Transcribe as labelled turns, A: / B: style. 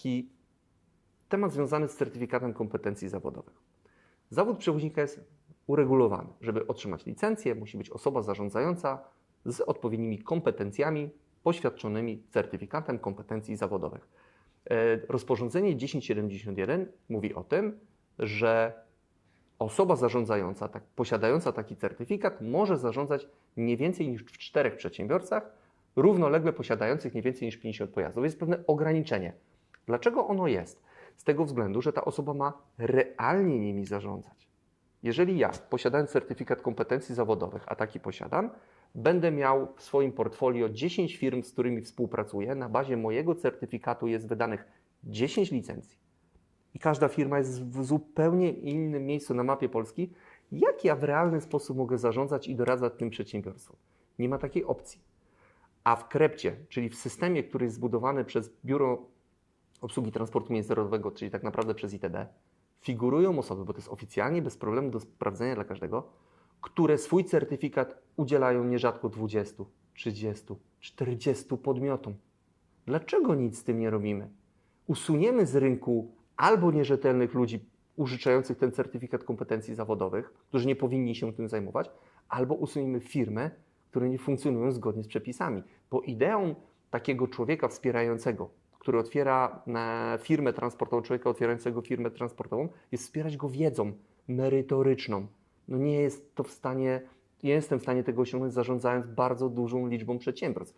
A: taki temat związany z certyfikatem kompetencji zawodowych. Zawód przewoźnika jest uregulowany. Żeby otrzymać licencję, musi być osoba zarządzająca z odpowiednimi kompetencjami poświadczonymi certyfikatem kompetencji zawodowych. E, Rozporządzenie 1071 mówi o tym, że osoba zarządzająca, tak, posiadająca taki certyfikat, może zarządzać nie więcej niż w czterech przedsiębiorcach, równolegle posiadających nie więcej niż 50 pojazdów. Jest pewne ograniczenie. Dlaczego ono jest? Z tego względu, że ta osoba ma realnie nimi zarządzać. Jeżeli ja, posiadając certyfikat kompetencji zawodowych, a taki posiadam, będę miał w swoim portfolio 10 firm, z którymi współpracuję, na bazie mojego certyfikatu jest wydanych 10 licencji i każda firma jest w zupełnie innym miejscu na mapie Polski, jak ja w realny sposób mogę zarządzać i doradzać tym przedsiębiorstwom? Nie ma takiej opcji. A w Krepcie, czyli w systemie, który jest zbudowany przez Biuro Obsługi Transportu Międzynarodowego, czyli tak naprawdę przez ITD, figurują osoby, bo to jest oficjalnie bez problemu do sprawdzenia dla każdego, które swój certyfikat udzielają nierzadko 20, 30, 40 podmiotom. Dlaczego nic z tym nie robimy? Usuniemy z rynku albo nierzetelnych ludzi użyczających ten certyfikat kompetencji zawodowych, którzy nie powinni się tym zajmować, albo usuniemy firmy, które nie funkcjonują zgodnie z przepisami. Bo ideą takiego człowieka wspierającego, który otwiera e, firmę transportową, człowieka otwierającego firmę transportową, jest wspierać go wiedzą merytoryczną. No nie jest to w stanie, nie jestem w stanie tego osiągnąć zarządzając bardzo dużą liczbą przedsiębiorstw.